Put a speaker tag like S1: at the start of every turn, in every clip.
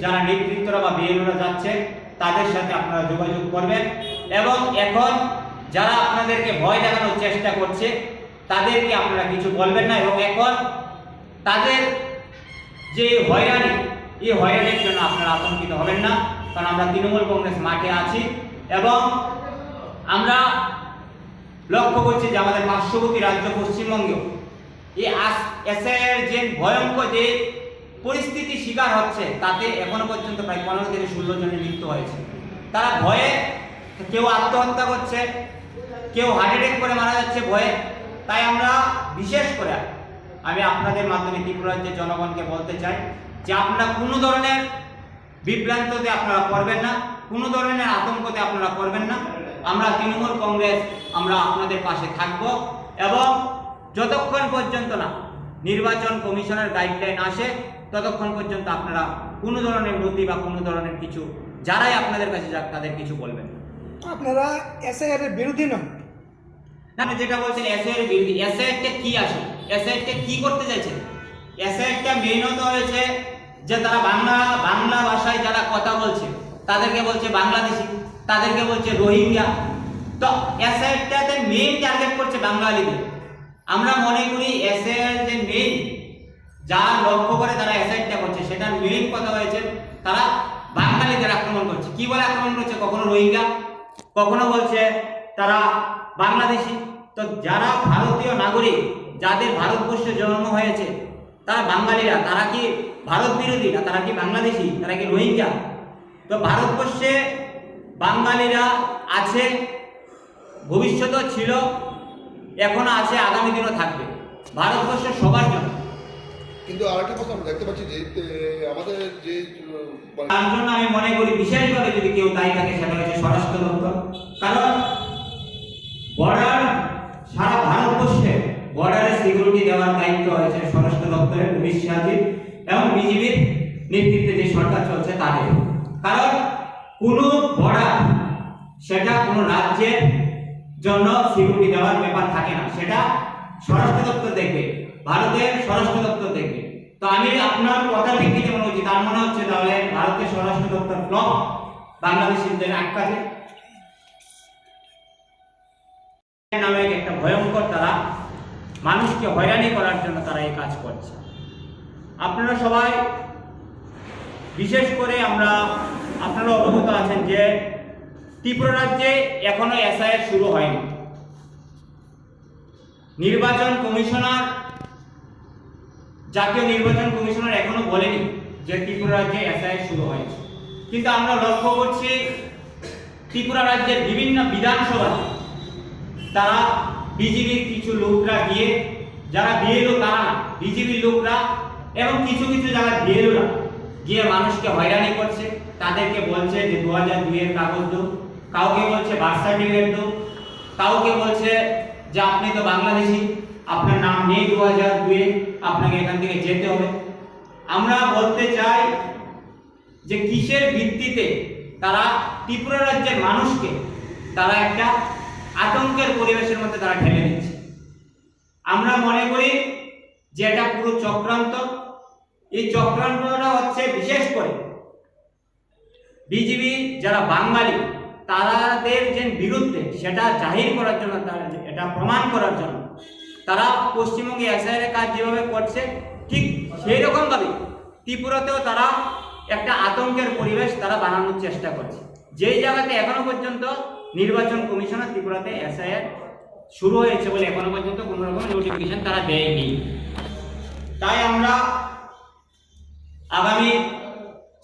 S1: যারা নেতৃত্বরা বা বিএলওরা যাচ্ছে, তাদের সাথে আপনারা যোগাযোগ করবেন। এবং এখন যারা আপনাদেরকে ভয় দেখানোর চেষ্টা করছে, তাদেরকে আপনারা কিছু বলবেন না। এবং এখন তাদের যে হয়রানি, এই হয়রানির জন্য আপনারা আতঙ্কিত হবেন না। কারণ আমরা তৃণমূল কংগ্রেস মাঠে আছি। এবং আমরা লক্ষ্য করছি যে আমাদের পার্শ্ববর্তী রাজ্য পশ্চিমবঙ্গেও এই এসআইয়ের যে ভয়ঙ্কর যে পরিস্থিতি শিকার হচ্ছে, তাতে এখনও পর্যন্ত প্রায় পনেরো থেকে ষোলো জনের মৃত্যু হয়েছে। তারা ভয়ে কেউ আত্মহত্যা করছে, কেউ হার্ট অ্যাটাক করে মারা যাচ্ছে ভয়ে। তাই আমরা বিশেষ করে আমি আপনাদের মাধ্যমে ত্রিপুরা রাজ্যের জনগণকে বলতে চাই যে আপনারা কোনো ধরনের বিভ্রান্ততে আপনারা করবেন না, কোনো ধরনের আতঙ্কতে আপনারা করবেন না। আমরা তৃণমূল কংগ্রেস, আমরা আপনাদের পাশে থাকব এবং যতক্ষণ পর্যন্ত না নির্বাচন কমিশনের গাইডলাইন আসে ততক্ষণ পর্যন্ত আপনারা কোনো ধরনের নথি বা কোনো ধরনের কিছু যারাই আপনাদের কাছে যাক তাদের কিছু বলবেন
S2: আপনারা এসআইআর এর বিরোধী নন।
S1: না না, যেটা বলছেন এসআইয়ের বিরোধী। এসআইয়েরটা কি আসে? এসআইয়েরটা কি করতে চাইছে? এসআইয়েরটা মেইনত হয়েছে যে তারা বাংলা বাংলা ভাষায় যারা কথা বলছে তাদেরকে বলছে বাংলাদেশি তাদেরকে বলছে রোহিঙ্গা। তো এসআইয়েরটাতে মেইন টার্গেট করছে বাঙালিদের। আমরা মনে করি এসআইয়ের যে মেইন যা লক্ষ্য করে তারা এসআইটা করছে সেটার মেইন কথা হয়েছে। তারা বাঙালিদের আক্রমণ করছে। কি বলে আক্রমণ করছে? কখনো রোহিঙ্গা, কখনো বলছে তারা বাংলাদেশি। তো যারা ভারতীয় নাগরিক, যাদের ভারতবর্ষে জন্ম হয়েছে, তারা বাঙালিরা, তারা কি ভারত বিরোধী না তারা কি বাংলাদেশি? তারা কি রোহিঙ্গা? তো ভারতবর্ষে বাঙালিরা আছে, ভবিষ্যতেও ছিল, এখনও আছে, আগামী দিনও থাকবে। ভারতবর্ষ সবার জন্য।
S3: কিন্তু আরেকটা কথা আমরা দেখতে পাচ্ছি যে আমাদের যে
S1: তার জন্য আমি মনে করি বিশেষভাবে যদি কেউ দায়ী থাকে সেটা হচ্ছে স্বরাষ্ট্র দপ্তর কারণ বর্ডার সারা ভারতবর্ষে বর্ডারে সিকিউরিটি দেওয়ার দায়িত্ব হয়েছে স্বরাষ্ট্র দপ্তরের পুলিশ সাহায্যে এবং বিজিবির নেতৃত্বে যে সরকার চলছে তাদের। কারণ কোনো বর্ডার সেটা কোনো রাজ্যের জন্য সিকিউরিটি দেওয়ার ব্যাপার থাকে না। সেটা স্বরাষ্ট্র দপ্তর দেখবে। ভারতের স্বরাষ্ট্র দপ্তর দেখবে। তো আমি আপনার কথা ভিত্তিতে মনে হচ্ছে তার মনে হচ্ছে তাহলে ভারতের স্বরাষ্ট্র দপ্তর ব্লক বাংলাদেশিদের আটকাতে নামে একটা ভয়ঙ্কর তারা মানুষকে হয়রানি করার জন্য তারা এই কাজ করছে। আপনারা সবাই, বিশেষ করে আমরা আপনারা অবগত আছেন যে ত্রিপুরা রাজ্যে এখনও এসআইআর শুরু হয়নি। নির্বাচন কমিশনার জাতীয় নির্বাচন কমিশনার এখনও বলেনি যে ত্রিপুরা রাজ্যে এসআইআর শুরু হয়েছে। কিন্তু আমরা লক্ষ্য করছি ত্রিপুরা রাজ্যের বিভিন্ন বিধানসভা, তারা বিজেপির কিছু লোকরা গিয়ে, যারা বিএলও তারা না, বিজেপির লোকরা এবং কিছু কিছু যারা বিএলওরা গিয়ে মানুষকে হয়রানি করছে। তাদেরকে বলছে যে দু হাজার দুইয়ের কাগজ দো কাউকে বলছে বার্থ সার্টিফিকেট দো কাউকে বলছে যে আপনি তো বাংলাদেশি। আপনার নাম নেই দু হাজার দুয়ে আপনাকে এখান থেকে যেতে হবে। আমরা বলতে চাই যে কিসের ভিত্তিতে তারা ত্রিপুরা রাজ্যের মানুষকে তারা একটা আতঙ্কের পরিবেশের মধ্যে তারা ঠেলে দিচ্ছে। আমরা মনে করি যে এটা পুরো চক্রান্ত। এই চক্রান্তটা হচ্ছে বিশেষ করে বিজেপি যারা বাঙালি তাদের যে বিরুদ্ধে সেটা জাহির করার জন্য তারা এটা প্রমাণ করার জন্য তারা পশ্চিমবঙ্গে এসআইয়ের কাজ যেভাবে করছে, ঠিক সেই রকমভাবে ত্রিপুরাতেও তারা একটা আতঙ্কের পরিবেশ তারা বানানোর চেষ্টা করছে। যেই জায়গাতে এখনও পর্যন্ত নির্বাচন কমিশনার ত্রিপুরাতে এসআইআর শুরু হয়েছে বলে এখনও পর্যন্ত কোনো রকম নোটিফিকেশন তারা দেয়নি। তাই আমরা আগামী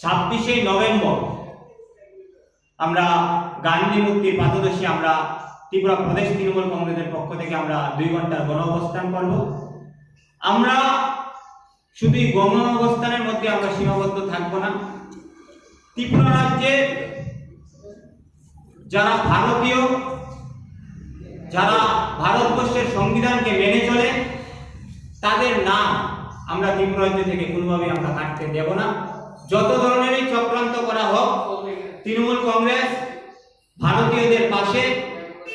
S1: ছাব্বিশে নভেম্বর আমরা গান্ধী মুক্তির পাদদর্শী আমরা ত্রিপুরা প্রদেশ তৃণমূল কংগ্রেসের পক্ষ থেকে আমরা দুই ঘণ্টার গণ অবস্থান করব। আমরা শুধু গণ অবস্থানের মধ্যে আমরা সীমাবদ্ধ থাকব না। ত্রিপুরা রাজ্যের যারা ভারতীয়, যারা ভারতবর্ষের সংবিধানকে মেনে চলে, তাদের নাম আমরা ত্রিপুরা রাজ্য থেকে কোনোভাবে আমরা কাটতে দেব না। যত ধরনেরই চক্রান্ত করা হোক, তৃণমূল কংগ্রেস ভারতীয়দের পাশে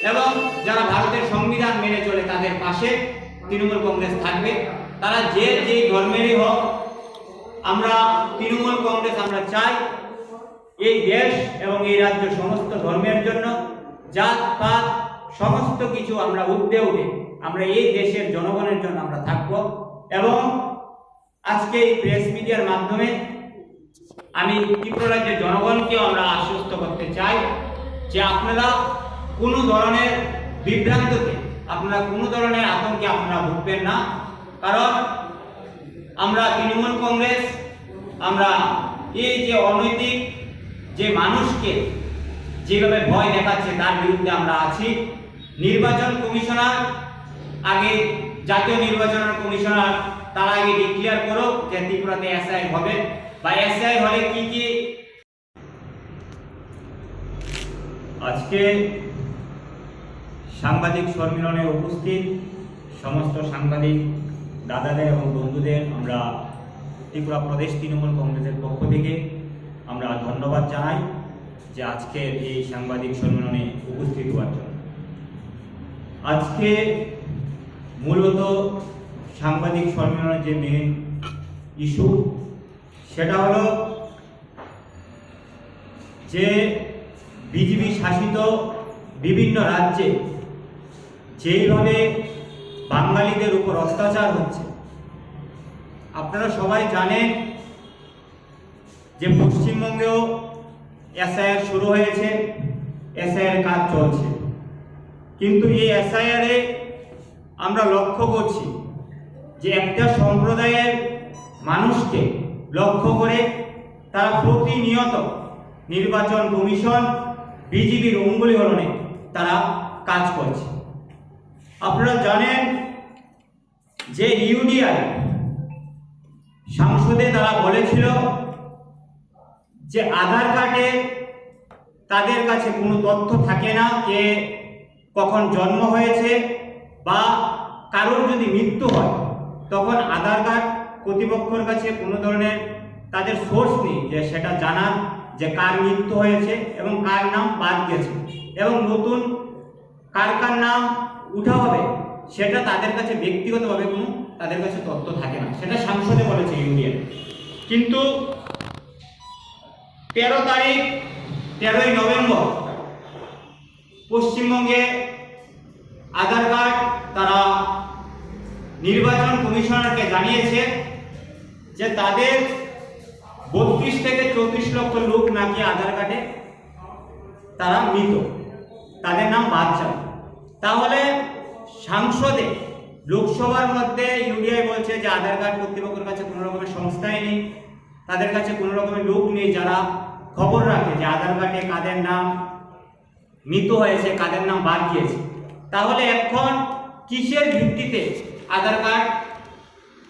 S1: এবং যারা ভারতের সংবিধান মেনে চলে তাদের পাশে তৃণমূল কংগ্রেস থাকবে। তারা যে যেই ধর্মেরই হোক, আমরা তৃণমূল কংগ্রেস আমরা চাই এই দেশ এবং এই রাজ্য সমস্ত ধর্মের জন্য। জাত, পাত, সমস্ত কিছু আমরা উঠতে উঠে আমরা এই দেশের জনগণের জন্য আমরা থাকব। এবং আজকে এই প্রেস মিডিয়ার মাধ্যমে আমি ত্রিপুরা রাজ্যের জনগণকেও আমরা আশ্বস্ত করতে চাই যে আপনারা কোনো ধরনের বিভ্রান্ততে আপনারা কোনো ধরনের আতঙ্কে আপনারা ভুগবেন না। কারণ আমরা তৃণমূল কংগ্রেস, আমরা এই যে অনৈতিক যে মানুষকে যেভাবে ভয় দেখাচ্ছে তার বিরুদ্ধে আমরা আছি। নির্বাচন কমিশনার, আগে জাতীয় নির্বাচন কমিশনার, তারা আগে ডিক্লিয়ার করো যে ত্রিপুরাতে এসআই হবে। বা এসআই হলে কি কি আজকে সাংবাদিক সম্মেলনে উপস্থিত সমস্ত সাংবাদিক দাদাদের এবং বন্ধুদের, আমরা ত্রিপুরা প্রদেশ তৃণমূল কংগ্রেসের পক্ষ থেকে আমরা ধন্যবাদ জানাই যে আজকের এই সাংবাদিক সম্মেলনে উপস্থিত হওয়ার জন্য। আজকে মূলত সাংবাদিক সম্মেলনের যে মেন ইস্যু সেটা হলো যে বিজেপি শাসিত বিভিন্ন রাজ্যে যেইভাবে বাঙালিদের উপর অত্যাচার হচ্ছে, আপনারা সবাই জানেন যে পশ্চিমবঙ্গেও এসআইআর শুরু হয়েছে, এসআইআর কাজ চলছে। কিন্তু এই এসআইআর আমরা লক্ষ্য করছি যে একটা সম্প্রদায়ের মানুষকে লক্ষ্য করে তারা প্রতিনিয়ত নির্বাচন কমিশন বিজেপির অঙ্গুলি হলনে তারা কাজ করছে। আপনারা জানেন যে ইউডিআই সংসদে তারা বলেছিল যে আধার কার্ডে তাদের কাছে কোনো তথ্য থাকে না কে কখন জন্ম হয়েছে বা কারোর যদি মৃত্যু হয়, তখন আধার কার্ড কর্তৃপক্ষের কাছে কোনো ধরনের তাদের সোর্স নেই যে সেটা জানার যে কার মৃত্যু হয়েছে এবং কার নাম বাদ গেছে এবং নতুন কার কার নাম উঠা হবে, সেটা তাদের কাছে ব্যক্তিগতভাবে কোনো তাদের কাছে তথ্য থাকে না। সেটা সংসদে বলেছে ইউনিয়ন। কিন্তু তেরো তারিখ, তেরোই নভেম্বর, পশ্চিমবঙ্গে আধার কার্ড তারা নির্বাচন কমিশনারকে জানিয়েছে যে তাদের বত্রিশ থেকে চৌত্রিশ লক্ষ লোক নাকি আধার কার্ডে তারা মৃত। তাদের নাম বাদ যাবে তাহলে সাংসদে লোকসভার মধ্যে ইউডিআই বলছে যে আধার কার্ড কর্তৃপক্ষের কাছে কোনো রকমের সংস্থাই নেই, তাদের কাছে কোনো রকমের লোক নেই যারা খবর রাখে যে আধার কার্ডে কাদের নাম মৃত হয়েছে, কাদের নাম বাদ গিয়েছে। তাহলে এখন কিসের ভিত্তিতে আধার কার্ড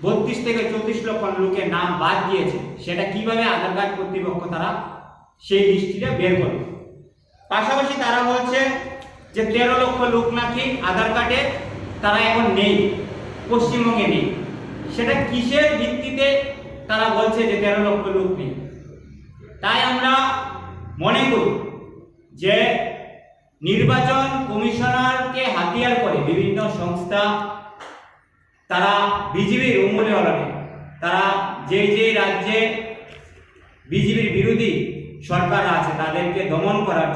S1: বত্রিশ থেকে চৌত্রিশ লক্ষ লোকের নাম বাদ দিয়েছে সেটা কীভাবে আধার কার্ড কর্তৃপক্ষ তারা সেই লিস্টিটা বের করবে? পাশাপাশি তারা বলছে যে তেরো লক্ষ লোক নাকি আধার কার্ডে, তারা এখন নেই, পশ্চিমবঙ্গে নেই। সেটা কিসের ভিত্তিতে তারা বলছে যে তেরো লক্ষ লোক নেই? তাই আমরা মনে করি যে নির্বাচন কমিশনারকে হাতিয়ার করে বিভিন্ন সংস্থা, তারা বিজেপির অঙ্গুলে হলানে তারা যে যে রাজ্যে বিজেপির বিরোধী সরকার আছে, তাদেরকে দমন করার